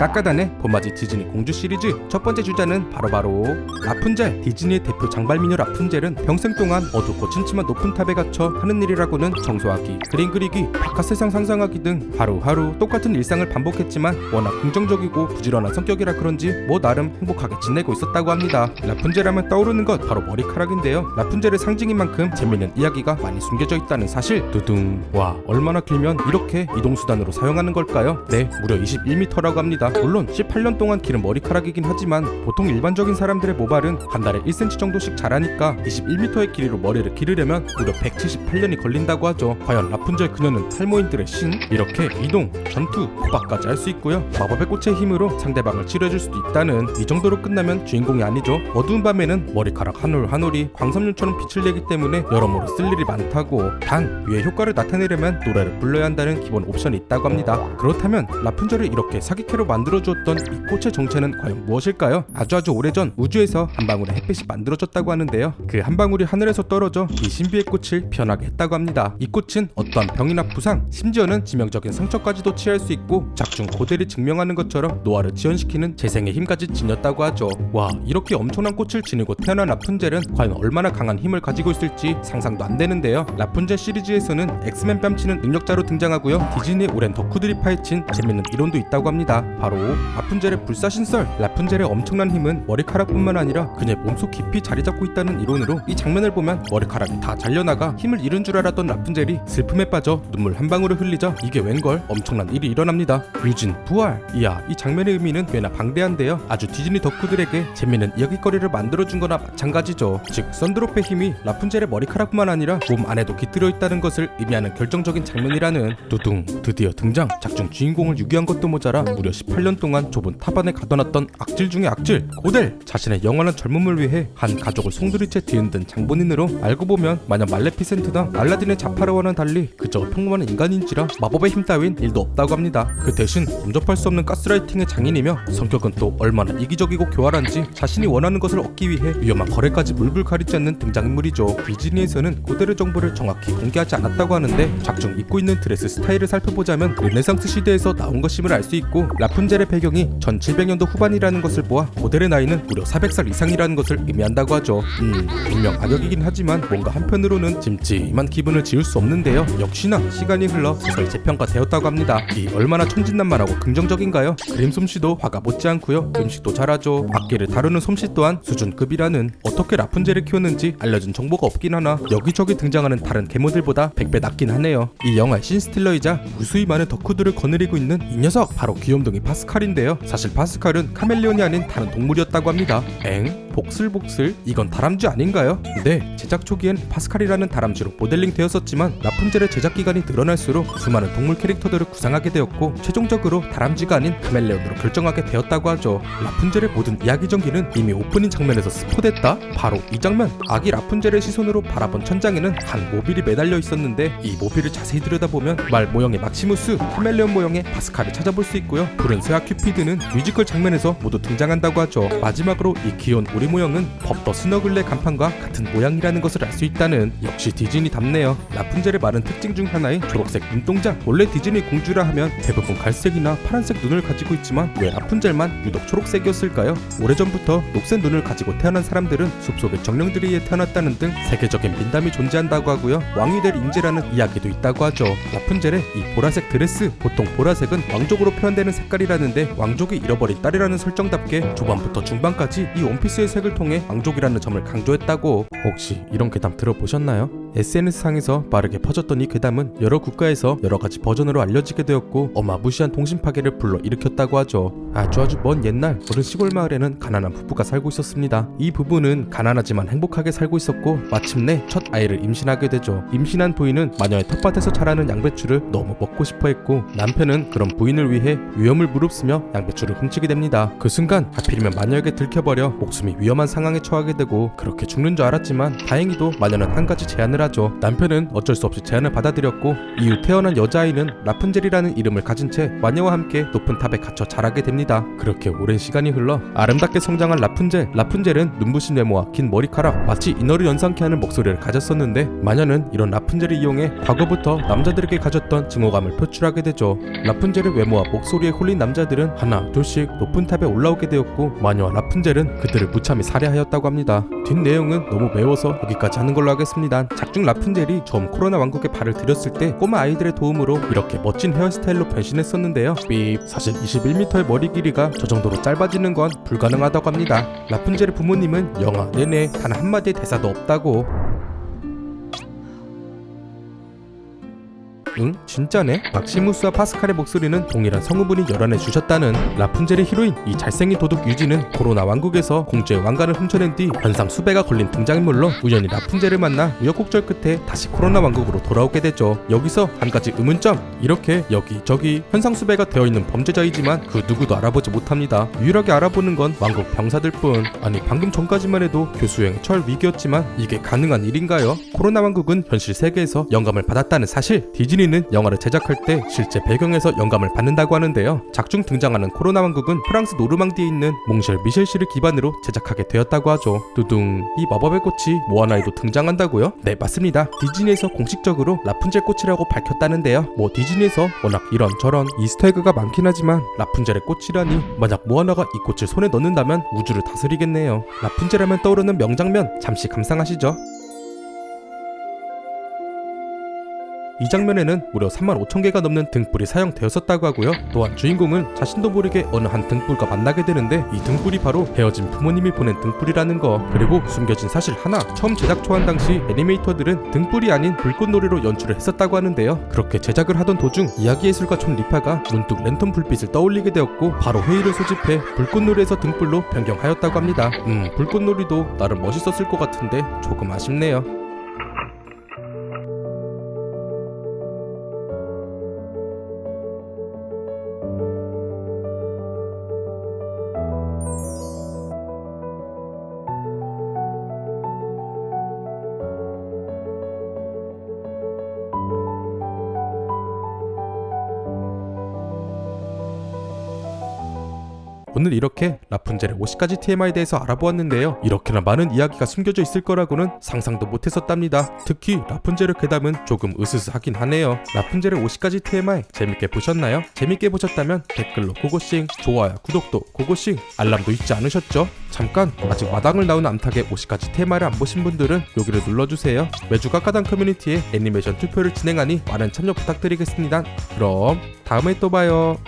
깎아다네. 봄맞이 디즈니 공주 시리즈. 첫 번째 주자는 바로 바로 라푼젤. 디즈니의 대표 장발미녀 라푼젤은 평생 동안 어둡고 침침한 높은 탑에 갇혀 하는 일이라고는 청소하기 그림 그리기 바깥 세상 상상하기 등 하루하루 똑같은 일상을 반복했지만 워낙 긍정적이고 부지런한 성격이라 그런지 뭐 나름 행복하게 지내고 있었다고 합니다. 라푼젤 하면 떠오르는 것 바로 머리카락인데요. 라푼젤의 상징인 만큼 재밌는 이야기가 많이 숨겨져 있다는 사실. 두둥 와 얼마나 길면 이렇게 이동수단으로 사용하는 걸까요? 네 무려 21m라고 합니다 물론 18년 동안 기른 머리카락이긴 하지만 보통 일반적인 사람들의 모발은 한 달에 1cm 정도씩 자라니까 21m의 길이로 머리를 기르려면 무려 178년이 걸린다고 하죠. 과연 라푼젤 그녀는 탈모인들의 신? 이렇게 이동, 전투, 호박까지 할 수 있고요. 마법의 꽃의 힘으로 상대방을 치료해줄 수도 있다는 이 정도로 끝나면 주인공이 아니죠. 어두운 밤에는 머리카락 한 올 한 올이 광섬유처럼 빛을 내기 때문에 여러모로 쓸 일이 많다고 단 위의 효과를 나타내려면 노래를 불러야 한다는 기본 옵션이 있다고 합니다. 그렇다면 라푼젤을 이렇게 사기캐로 만들 어주었던 이 꽃의 정체는 과연 무엇일까요? 아주 아주 오래전 우주에서 한 방울의 햇빛이 만들어졌다고 하는데요. 그 한 방울이 하늘에서 떨어져 이 신비의 꽃을 피어나게 했다고 합니다. 이 꽃은 어떠한 병이나 부상 심지어는 치명적인 상처까지도 취할 수 있고 작중 고대를 증명하는 것처럼 노화를 지연시키는 재생의 힘까지 지녔다고 하죠. 와 이렇게 엄청난 꽃을 지니고 태어난 라푼젤은 과연 얼마나 강한 힘을 가지고 있을지 상상도 안 되는데요. 라푼젤 시리즈에서는 엑스맨 뺨치는 능력자로 등장하고요. 디즈니의 오랜 덕후들이 파헤친 재밌는 이론도 있다고 합니다 바로 라푼젤의 불사신설 라푼젤의 엄청난 힘은 머리카락뿐만 아니라 그녀의 몸속 깊이 자리 잡고 있다는 이론으로 이 장면을 보면 머리카락이 다 잘려나가 힘을 잃은 줄 알았던 라푼젤이 슬픔에 빠져 눈물 한 방울을 흘리자 이게 웬걸? 엄청난 일이 일어납니다. 유진 부활. 이야 이 장면의 의미는 꽤나 방대한데요. 아주 디즈니 덕후들에게 재밌는 이야기거리를 만들어준 거나 마찬가지죠. 즉 썬드롭의 힘이 라푼젤의 머리카락뿐만 아니라 몸 안에도 깃들어 있다는 것을 의미하는 결정적인 장면이라는 두둥 드디어 등장. 작중 주인공을 유기한 것도 모자라 무려 18년 동안 좁은 탑 안에 가둬놨던 악질 중의 악질 고델. 자신의 영원한 젊음을 위해 한 가족을 송두리째 뒤흔든 장본인으로 알고 보면 마냥 말레피센트나 알라딘의 자파르와는 달리 그저 평범한 인간인지라 마법의 힘 따윈 일도 없다고 합니다. 그 대신 범접할 수 없는 가스라이팅의 장인이며 성격은 또 얼마나 이기적이고 교활한지 자신이 원하는 것을 얻기 위해 위험한 거래까지 물불 가리지 않는 등장인물이죠. 디즈니에서는 고대르 정보를 정확히 공개하지 않았다고 하는데 작중 입고 있는 드레스 스타일을 살펴보자면 르네상스 시대에서 나온 것임을 알 수 있고 라 푼젤의 배경이 1700년도 후반이라는 것을 보아 고델의 나이는 무려 400살 이상이라는 것을 의미한다고 하죠. 음 분명 악역이긴 하지만 뭔가 한편으로는 찜찜한 기분을 지울 수 없는데요. 역시나 시간이 흘러 소설 재평가되었다고 합니다. 이 얼마나 천진난만하고 긍정적인가요? 그림 솜씨도 화가 못지않고요. 음식도 잘하죠. 악기를 다루는 솜씨 또한 수준급이라는 어떻게 라푼젤을 키웠는지 알려준 정보가 없긴 하나 여기저기 등장하는 다른 계모들보다 100배 낫긴 하네요. 이 영화의 신스틸러이자 무수히 많은 덕후들을 거느리고 있는 이 녀석 바로 귀염둥이 파스칼인데요 사실 파스칼은 카멜레온이 아닌 다른 동물이었다고 합니다 엥? 복슬복슬? 이건 다람쥐 아닌가요? 네 제작 초기엔 파스칼이라는 다람쥐로 모델링 되었었지만 라푼젤의 제작 기간이 늘어날수록 수많은 동물 캐릭터들을 구상하게 되었고 최종적으로 다람쥐가 아닌 카멜레온으로 결정하게 되었다고 하죠 라푼젤의 모든 이야기 전기는 이미 오프닝 장면에서 스포됐다? 바로 이 장면 아기 라푼젤의 시선으로 바라본 천장에는 한 모빌이 매달려 있었는데 이 모빌을 자세히 들여다보면 말 모형의 막시무스, 카멜레온 모형의 파스칼을 찾아볼 수 있고요 푸른 새와 큐피드는 뮤지컬 장면에서 모두 등장한다고 하죠 마지막으로 이 귀여운 우리 모형은 법더 스너글레 간판과 같은 모양이라는 것을 알 수 있다는 역시 디즈니답네요. 라푼젤의 많은 특징 중 하나인 초록색 눈동자. 원래 디즈니 공주라 하면 대부분 갈색이나 파란색 눈을 가지고 있지만 왜 라푼젤만 유독 초록색이었을까요? 오래전부터 녹색 눈을 가지고 태어난 사람들은 숲속의 정령들에 의해 태어났다는 등 세계적인 민담이 존재한다고 하고요. 왕이 될 인재라는 이야기도 있다고 하죠. 라푼젤의 이 보라색 드레스 보통 보라색은 왕족으로 표현되는 색깔이라는데 왕족이 잃어버린 딸이라는 설정답게 초반부터 중반까지 이 원피스의 색을 통해 왕족이라는 점을 강조했다고 혹시 이런 괴담 들어보셨나요? SNS상에서 빠르게 퍼졌던 이 괴담은 여러 국가에서 여러 가지 버전으로 알려지게 되었고 어마무시한 통신 파괴를 불러 일으켰다고 하죠. 아주 아주 먼 옛날 어느 시골 마을에는 가난한 부부가 살고 있었습니다. 이 부부는 가난하지만 행복하게 살고 있었고 마침내 첫 아이를 임신하게 되죠. 임신한 부인은 마녀의 텃밭에서 자라는 양배추를 너무 먹고 싶어 했고 남편은 그런 부인을 위해 위험을 무릅쓰며 양배추를 훔치게 됩니다. 그 순간 하필이면 마녀에게 들켜버려 목숨이 위험한 상황에 처하게 되고 그렇게 죽는 줄 알았지만 다행히도 마녀는 한 가지 제안을 하죠. 남편은 어쩔 수 없이 제안을 받아들였고 이후 태어난 여자아이는 라푼젤이라는 이름을 가진 채 마녀와 함께 높은 탑에 갇혀 자라게 됩니다. 그렇게 오랜 시간이 흘러 아름답게 성장한 라푼젤. 라푼젤은 눈부신 외모와 긴 머리카락, 마치 인어를 연상케 하는 목소리를 가졌었는데 마녀는 이런 라푼젤을 이용해 과거부터 남자들에게 가졌던 증오감을 표출하게 되죠. 라푼젤의 외모와 목소리에 홀린 남자들은 하나 둘씩 높은 탑에 올라오게 되었고 마녀와 라푼젤은 그들을 무 참히 살해하였다고 합니다. 뒷 내용은 너무 매워서 여기까지 하는 걸로 하겠습니다. 작중 라푼젤이 처음 코로나 왕국에 발을 들였을 때 꼬마 아이들의 도움으로 이렇게 멋진 헤어스타일로 변신했었는데요. 삐 사실 21m의 머리 길이가 저 정도로 짧아지는 건 불가능하다고 합니다. 라푼젤의 부모님은 영화 내내 단 한마디의 대사도 없다고 응? 진짜네? 막시무스와 파스칼의 목소리는 동일한 성우분이 열어내 주셨다는 라푼젤의 히로인 이 잘생긴 도둑 유지는 코로나 왕국에서 공주의 왕관을 훔쳐낸 뒤 현상 수배가 걸린 등장인물로 우연히 라푼젤을 만나 우여곡절 끝에 다시 코로나 왕국으로 돌아오게 되죠. 여기서 한 가지 의문점 이렇게 여기 저기 현상 수배가 되어 있는 범죄자이지만 그 누구도 알아보지 못합니다. 유일하게 알아보는 건 왕국 병사들 뿐 아니 방금 전까지만 해도 교수형 철 위기였지만 이게 가능한 일인가요? 코로나 왕국은 현실 세계에서 영감을 받았다는 사실 디즈니 는 영화를 제작할 때 실제 배경에서 영감을 받는다고 하는데요. 작중 등장하는 코로나 왕국은 프랑스 노르망디에 있는 몽쉘 미셸시를 기반으로 제작하게 되었다고 하죠. 두둥 이 마법의 꽃이 모아나에도 등장한다고요? 네 맞습니다. 디즈니에서 공식적으로 라푼젤 꽃이라고 밝혔다는데요. 뭐 디즈니에서 워낙 이런 저런 이스터에그가 많긴 하지만 라푼젤의 꽃이라니 만약 모아나가 이 꽃을 손에 넣는다면 우주를 다스리겠네요. 라푼젤 하면 떠오르는 명장면 잠시 감상하시죠. 이 장면에는 무려 3만 5천 개가 넘는 등불이 사용되었었다고 하고요. 또한 주인공은 자신도 모르게 어느 한 등불과 만나게 되는데 이 등불이 바로 헤어진 부모님이 보낸 등불이라는 거. 그리고 숨겨진 사실 하나. 처음 제작 초안 당시 애니메이터들은 등불이 아닌 불꽃놀이로 연출을 했었다고 하는데요. 그렇게 제작을 하던 도중 이야기 예술가 존 리파가 문득 랜턴 불빛을 떠올리게 되었고 바로 회의를 소집해 불꽃놀이에서 등불로 변경하였다고 합니다. 음, 불꽃놀이도 나름 멋있었을 것 같은데 조금 아쉽네요. 오늘 이렇게 라푼젤의 50가지 TMI에 대해서 알아보았는데요. 이렇게나 많은 이야기가 숨겨져 있을 거라고는 상상도 못했었답니다. 특히 라푼젤의 괴담은 조금 으스스하긴 하네요. 라푼젤의 50가지 TMI 재밌게 보셨나요? 재밌게 보셨다면 댓글로 고고싱, 좋아요, 구독도 고고싱, 알람도 잊지 않으셨죠? 잠깐 아직 마당을 나온 암탉의 50가지 TMI를 안 보신 분들은 여기를 눌러주세요. 매주 깎아당 커뮤니티에 애니메이션 투표를 진행하니 많은 참여 부탁드리겠습니다. 그럼 다음에 또 봐요.